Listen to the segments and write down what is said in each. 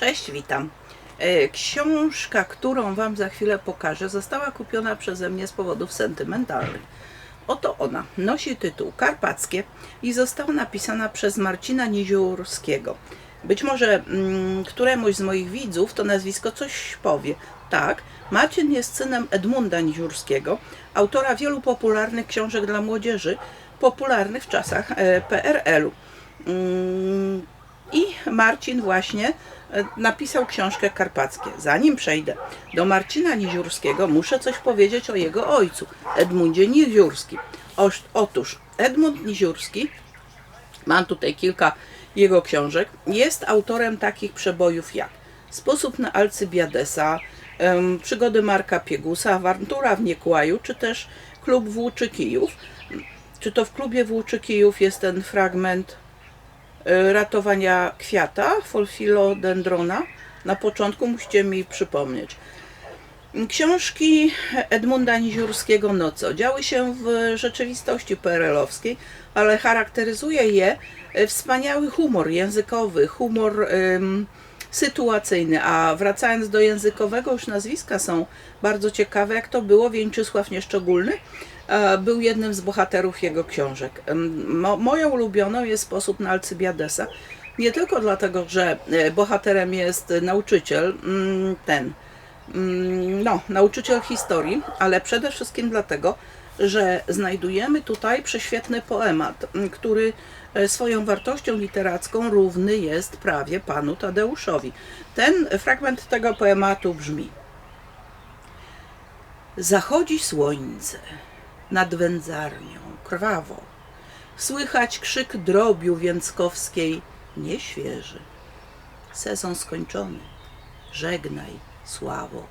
Cześć, witam. E, Książka, którą Wam za chwilę pokażę, została kupiona przeze mnie z powodów sentymentalnych. Oto ona. Nosi tytuł Karpackie i została napisana przez Marcina Niziurskiego. Być może mm, któremuś z moich widzów to nazwisko coś powie. Tak, Marcin jest synem Edmunda Niziurskiego, autora wielu popularnych książek dla młodzieży, popularnych w czasach e, PRL-u. Mm, I Marcin właśnie napisał książkę Karpackie. Zanim przejdę do Marcina Niziurskiego, muszę coś powiedzieć o jego ojcu, Edmundzie Niziurskim. Otóż Edmund Niziurski, mam tutaj kilka jego książek, jest autorem takich przebojów jak Sposób na Alcybiadesa, Przygody Marka Piegusa, Awantura w Niekłaju, czy też Klub Włóczy Kijów. Czy to w klubie Włóczy Kijów jest ten fragment ratowania kwiata, Folfilodendrona? Na początku musicie mi przypomnieć. Książki Edmunda Niziurskiego, no co, działy się w rzeczywistości PRL-owskiej, ale charakteryzuje je e, wspaniały humor językowy, humor em, sytuacyjny, a wracając do językowego, już nazwiska są bardzo ciekawe, jak to było, Wieńczysław Nieszczególny e, był jednym z bohaterów jego książek. Mo, moją ulubioną jest Sposób na Alcybiadesa, nie tylko dlatego, że e, bohaterem jest nauczyciel, mm, ten, mm, no, nauczyciel historii, ale przede wszystkim dlatego, że znajdujemy tutaj prześwietny poemat, który e, swoją wartością literacką równy jest prawie panu Tadeuszowi. Ten fragment tego poematu brzmi: Zachodzi słońce nad wędzarnią, krwawo. Słychać krzyk drobiu więckowskiej, nieświeży. Sezon skończony. Żegnaj, sławo.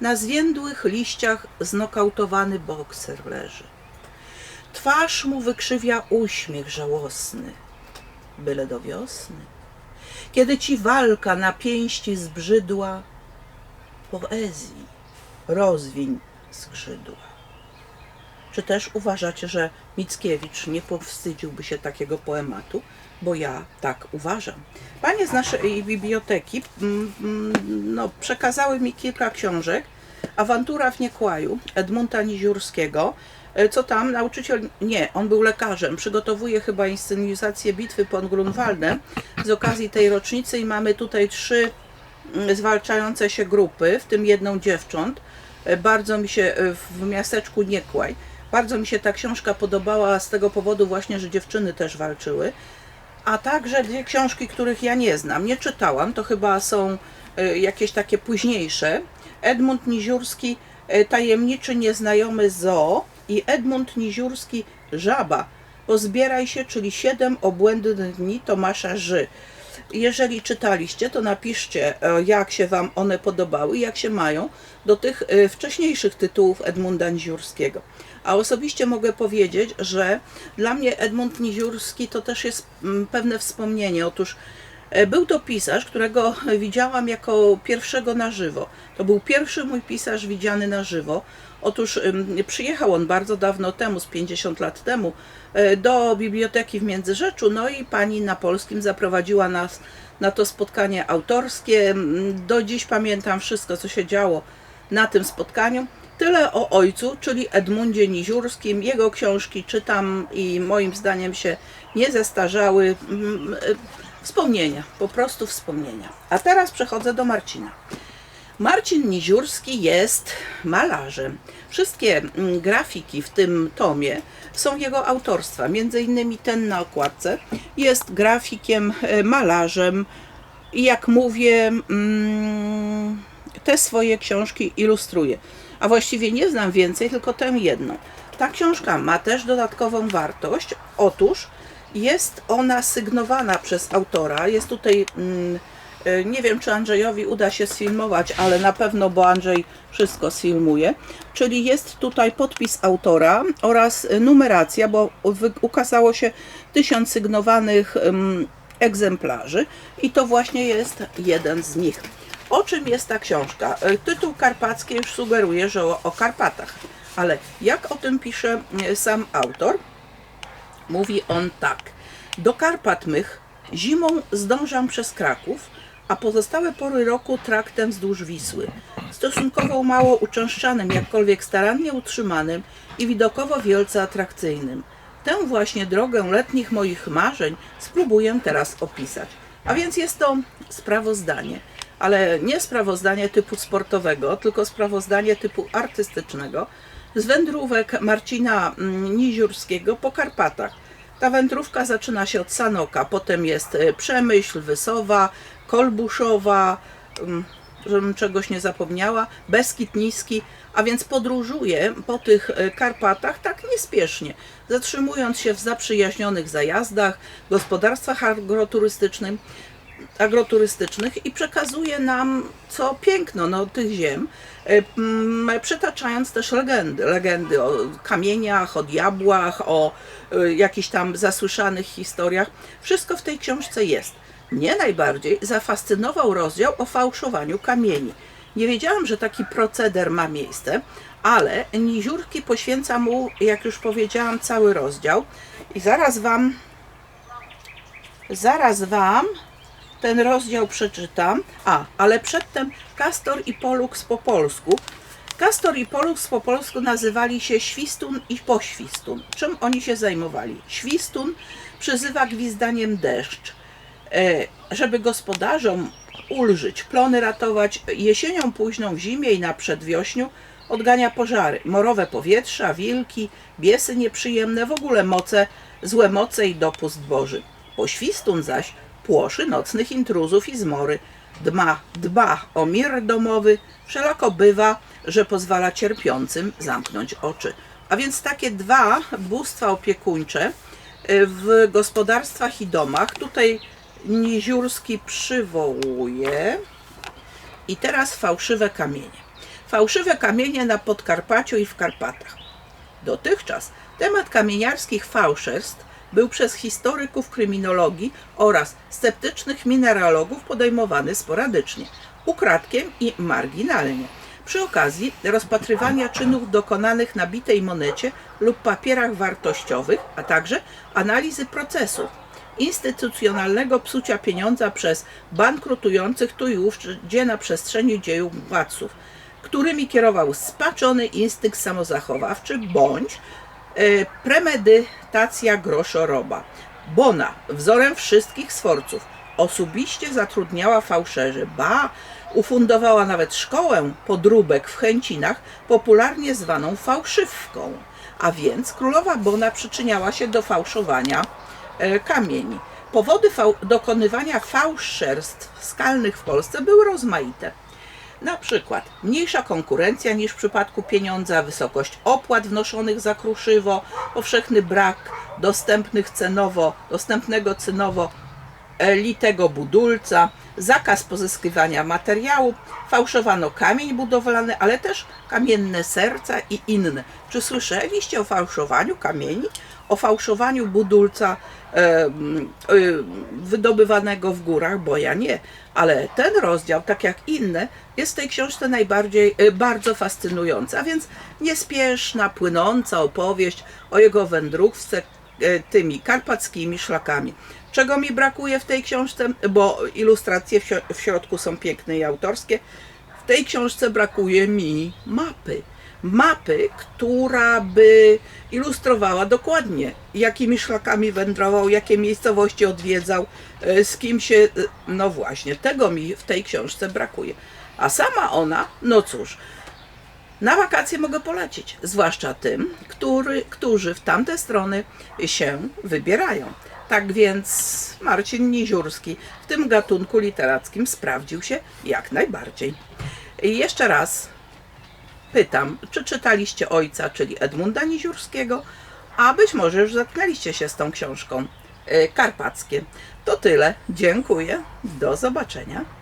Na zwiędłych liściach znokautowany bokser leży. Twarz mu wykrzywia uśmiech żałosny. Byle do wiosny. Kiedy ci walka na pięści zbrzydła, poezji rozwiń skrzydła. Czy też uważacie, że Mickiewicz nie powstydziłby się takiego poematu? Bo ja tak uważam. Panie z naszej biblioteki mm, mm, no, przekazały mi kilka książek. Awantura w Niekłaju Edmunda Niziurskiego. E, Co tam? Nauczyciel, nie, on był lekarzem. Przygotowuje chyba inscenizację bitwy pod Grunwaldem z okazji tej rocznicy i mamy tutaj trzy mm, zwalczające się grupy, w tym jedną dziewcząt. E, Bardzo mi się e, w miasteczku Niekłaj. Bardzo mi się ta książka podobała z tego powodu właśnie, że dziewczyny też walczyły. A także dwie książki, których ja nie znam, nie czytałam, to chyba są e, jakieś takie późniejsze. Edmund Niziurski, e, Tajemniczy Nieznajomy Zoo i Edmund Niziurski, Żaba. Pozbieraj się, czyli siedem obłędnych dni Tomasza Ży. Jeżeli czytaliście, to napiszcie, e, jak się Wam one podobały jak się mają do tych e, wcześniejszych tytułów Edmunda Niziurskiego. A osobiście mogę powiedzieć, że dla mnie Edmund Niziurski to też jest mm, pewne wspomnienie. Otóż był to pisarz, którego widziałam jako pierwszego na żywo. To był pierwszy mój pisarz widziany na żywo. Otóż przyjechał on bardzo dawno temu, z 50 lat temu, e, do biblioteki w Międzyrzeczu, no i pani na polskim zaprowadziła nas na to spotkanie autorskie. Do dziś pamiętam wszystko, co się działo na tym spotkaniu. Tyle o ojcu, czyli Edmundzie Niziurskim. Jego książki czytam i moim zdaniem się nie zestarzały. Wspomnienia, po prostu wspomnienia. A teraz przechodzę do Marcina. Marcin Niziurski jest malarzem. Wszystkie mm, grafiki w tym tomie są jego autorstwa. Między innymi ten na okładce jest grafikiem, e, malarzem i jak mówię, mm, te swoje książki ilustruje. A właściwie nie znam więcej, tylko tę jedną. Ta książka ma też dodatkową wartość. Otóż jest ona sygnowana przez autora. Jest tutaj, mm, e, nie wiem czy Andrzejowi uda się sfilmować, ale na pewno, bo Andrzej wszystko sfilmuje. Czyli jest tutaj podpis autora oraz numeracja, bo ukazało się tysiąc sygnowanych em, egzemplarzy i to właśnie jest jeden z nich. O czym jest ta książka? E, Tytuł Karpacki już sugeruje, że o, o Karpatach, ale jak o tym pisze e, sam autor? Mówi on tak. Do Karpat mych zimą zdążam przez Kraków, a pozostałe pory roku traktem wzdłuż Wisły. Stosunkowo mało uczęszczanym, jakkolwiek starannie utrzymanym i widokowo wielce atrakcyjnym. Tę właśnie drogę letnich moich marzeń spróbuję teraz opisać. A więc jest to sprawozdanie, ale nie sprawozdanie typu sportowego, tylko sprawozdanie typu artystycznego z wędrówek Marcina mm, Niziurskiego po Karpatach. Ta wędrówka zaczyna się od Sanoka, potem jest e, Przemyśl, Wysowa, Kolbuszowa, mm, żebym czegoś nie zapomniała, Beskid Niski, a więc podróżuję po tych e, Karpatach tak niespiesznie, zatrzymując się w zaprzyjaźnionych zajazdach, gospodarstwach agroturystycznych, agroturystycznych i przekazuje nam co piękno no, tych ziem, przytaczając też legendy. Legendy o kamieniach, o diabłach, o e, jakichś tam zasłyszanych historiach. Wszystko w tej książce jest. Mnie najbardziej zafascynował rozdział o fałszowaniu kamieni. Nie wiedziałam, że taki proceder ma miejsce, ale Niziurki poświęca mu, jak już powiedziałam, cały rozdział. I zaraz Wam, zaraz Wam ten rozdział przeczytam. A, ale przedtem Kastor i Polux po polsku. Kastor i Polux po polsku nazywali się Świstun i Poświstun. Czym oni się zajmowali? Świstun przyzywa gwizdaniem deszcz, e, żeby gospodarzom ulżyć, plony ratować jesienią późną, w zimie i na przedwiośniu odgania pożary, morowe powietrza, wilki, biesy nieprzyjemne, w ogóle moce, złe moce i dopust Boży. Poświstun zaś płoszy nocnych intruzów i zmory. Dma, dba o mir domowy, wszelako bywa, że pozwala cierpiącym zamknąć oczy. A więc takie dwa bóstwa opiekuńcze y, w gospodarstwach i domach. Tutaj Niziurski przywołuje. I teraz fałszywe kamienie. Fałszywe kamienie na Podkarpaciu i w Karpatach. Dotychczas temat kamieniarskich fałszerstw był przez historyków kryminologii oraz sceptycznych mineralogów podejmowany sporadycznie, ukradkiem i marginalnie. Przy okazji rozpatrywania czynów dokonanych na bitej monecie lub papierach wartościowych, a także analizy procesów instytucjonalnego psucia pieniądza przez bankrutujących tu i ówdzie na przestrzeni dziejów władców, którymi kierował spaczony instynkt samozachowawczy bądź premedytacja groszoroba. Bona, wzorem wszystkich sforców, osobiście zatrudniała fałszerzy, ba, ufundowała nawet szkołę podróbek w Chęcinach, popularnie zwaną fałszywką. A więc królowa Bona przyczyniała się do fałszowania e, kamieni. Powody fał- dokonywania fałszerstw skalnych w Polsce były rozmaite. Na przykład mniejsza konkurencja niż w przypadku pieniądza, wysokość opłat wnoszonych za kruszywo, powszechny brak dostępnych cenowo, dostępnego cenowo litego budulca, zakaz pozyskiwania materiału, fałszowano kamień budowlany, ale też kamienne serca i inne. Czy słyszeliście o fałszowaniu kamieni? O fałszowaniu budulca e, e, wydobywanego w górach, bo ja nie. Ale ten rozdział, tak jak inne, jest w tej książce najbardziej e, bardzo fascynujący. A więc niespieszna, płynąca opowieść o jego wędrówce tymi karpackimi szlakami. Czego mi brakuje w tej książce? Bo ilustracje w środku są piękne i autorskie. W tej książce brakuje mi mapy. Mapy, która by ilustrowała dokładnie, jakimi szlakami wędrował, jakie miejscowości odwiedzał, e, z kim się. e, No właśnie, tego mi w tej książce brakuje. A sama ona, no cóż, na wakacje mogę polecić, zwłaszcza tym, który, którzy w tamte strony się wybierają. Tak więc Marcin Niziurski w tym gatunku literackim sprawdził się jak najbardziej. I jeszcze raz pytam, czy czytaliście ojca, czyli Edmunda Niziurskiego, a być może już zetknęliście się z tą książką y, Karpackie. To tyle. Dziękuję. Do zobaczenia.